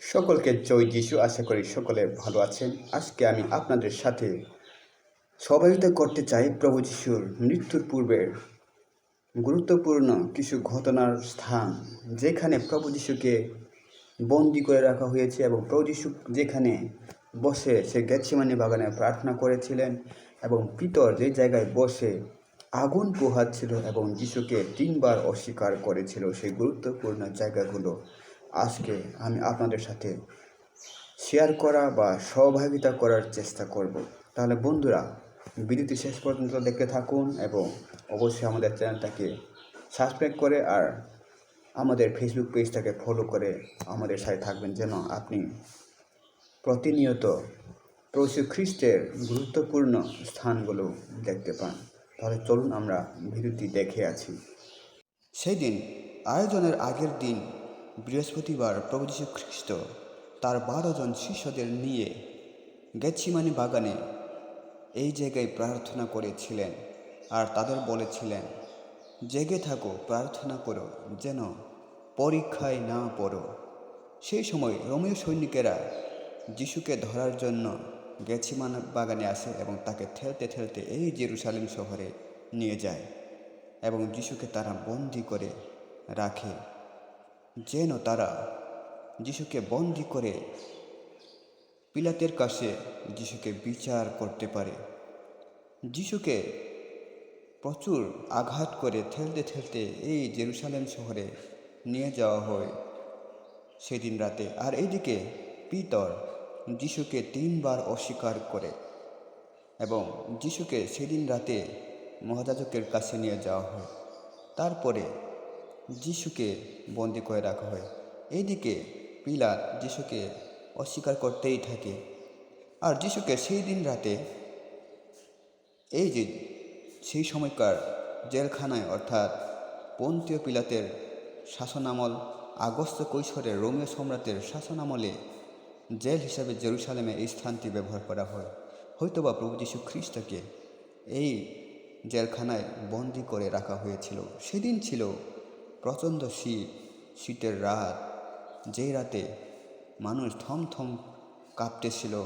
সকলকে জয় যিশু। আশা করি সকলে ভালো আছেন। আজকে আমি আপনাদের সাথে সহযোগিতা করতে চাই প্রভু যিশুর মৃত্যুর পূর্বের গুরুত্বপূর্ণ কিছু ঘটনার স্থান, যেখানে প্রভু যিশুকে বন্দি করে রাখা হয়েছে এবং প্রভু যিশু যেখানে বসে, সে গেছিমানি বাগানে প্রার্থনা করেছিলেন এবং পিতর যে জায়গায় বসে আগুন পোহাচ্ছিল এবং যিশুকে তিনবার অস্বীকার করেছিল, সেই গুরুত্বপূর্ণ জায়গাগুলো আজকে আমি আপনাদের সাথে শেয়ার করা বা সহভাগিতা করার চেষ্টা করব। তাহলে বন্ধুরা, ভিডিওটি শেষ পর্যন্ত দেখতে থাকুন এবং অবশ্যই আমাদের চ্যানেলটাকে সাবস্ক্রাইব করে আর আমাদের ফেসবুক পেজটাকে ফলো করে আমাদের সাথে থাকবেন যেন আপনি প্রতিনিয়ত প্রভু খ্রিস্টের গুরুত্বপূর্ণ স্থানগুলো দেখতে পান। তাহলে চলুন আমরা ভিডিওটি দেখে আছি সেই দিন আয়োজনের আগের দিন বৃহস্পতিবার প্রভু যীশু খ্রিস্ট তার বারো জন শিষ্যদের নিয়ে গেছিমানি বাগানে এই জায়গায় প্রার্থনা করেছিলেন আর তাদের বলেছিলেন, জেগে থাকো, প্রার্থনা করো, যেন পরীক্ষায় না পড়ো। সেই সময় রোমীয় সৈনিকেরা যিশুকে ধরার জন্য গেছিমান বাগানে আসে এবং তাকে ঠেলতে ঠেলতে এই জেরুসালেম শহরে নিয়ে যায় এবং যিশুকে তারা বন্দি করে রাখে। যেন তারা যিশুকে বন্দি করে পিলাতের কাছে যিশুকে বিচার করতে পারে। যিশুকে প্রচুর আঘাত করে ঠেলতে ঠেলতে এই জেরুসালেম শহরে নিয়ে যাওয়া হয় সেদিন রাতে। আর এইদিকে পিতর যিশুকে তিনবার অস্বীকার করে এবং যিশুকে সেদিন রাতে মহাযাজকের কাছে নিয়ে যাওয়া হয়। তারপরে যিশুকে বন্দি করে রাখা হয়। এইদিকে পিলাত যিশুকে অস্বীকার করতেই থাকে। আর যিশুকে সেই দিন রাতে এই যে সেই সময়কার জেলখানায় অর্থাৎ পন্তীয় পিলাতের শাসনামল, আগস্ত কৈশোরের রোমীয় সম্রাটের শাসনামলে জেল হিসাবে জেরুসালেমে এই স্থানটি ব্যবহার করা হয়। হয়তোবা প্রভু যীশু খ্রিস্টকে এই জেলখানায় বন্দি করে রাখা হয়েছিল। সেদিন ছিল প্রচণ্ড শীত, শীতের রাত। যেই রাতে মানুষ থম থম কাঁপতেছিল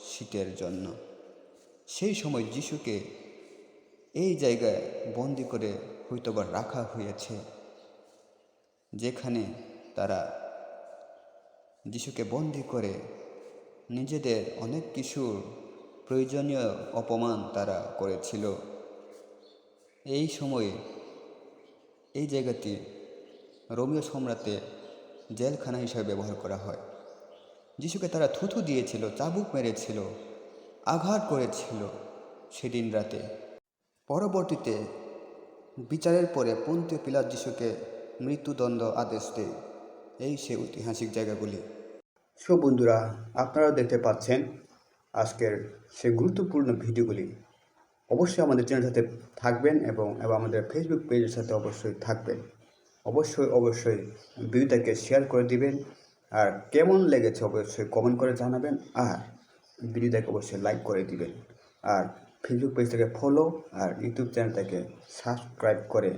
শীতের জন্য। সেই সময় যিশুকে এই জায়গায় বন্দি করে হয়তোবা রাখা হয়েছে, যেখানে তারা যিশুকে বন্দি করে নিজেদের অনেক কিছুর প্রয়োজনীয় অপমান তারা করেছিল। এই সময়ে এই জায়গাটি রোমিও সম্রাটে জেলখানা হিসাবে ব্যবহার করা হয়। যিশুকে তারা থুথু দিয়েছিল, চাবুক মেরেছিল, আঘাত করেছিল সেদিন রাতে। পরবর্তীতে বিচারের পরে পন্তীয় পিলাত যিশুকে মৃত্যুদণ্ড আদেশ দেয়। এই সে ঐতিহাসিক জায়গাগুলি। সো বন্ধুরা, আপনারাও দেখতে পাচ্ছেন আজকের সে গুরুত্বপূর্ণ ভিডিওগুলি। অবশ্যই আমাদের চ্যানেলের সাথে থাকবেন এবং আমাদের ফেসবুক পেজের সাথে অবশ্যই থাকবেন। অবশ্যই অবশ্যই ভিডিওটাকে শেয়ার করে দিবেন। আর কেমন লেগেছে অবশ্যই কমেন্ট করে জানাবেন। আর ভিডিওটাকে অবশ্যই লাইক করে দিবেন। আর ফেসবুক পেজটাকে ফলো আর ইউটিউব চ্যানেলটাকে সাবস্ক্রাইব করে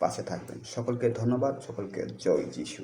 পাশে থাকবেন। সকলকে ধন্যবাদ। সকলকে জয় যিশু।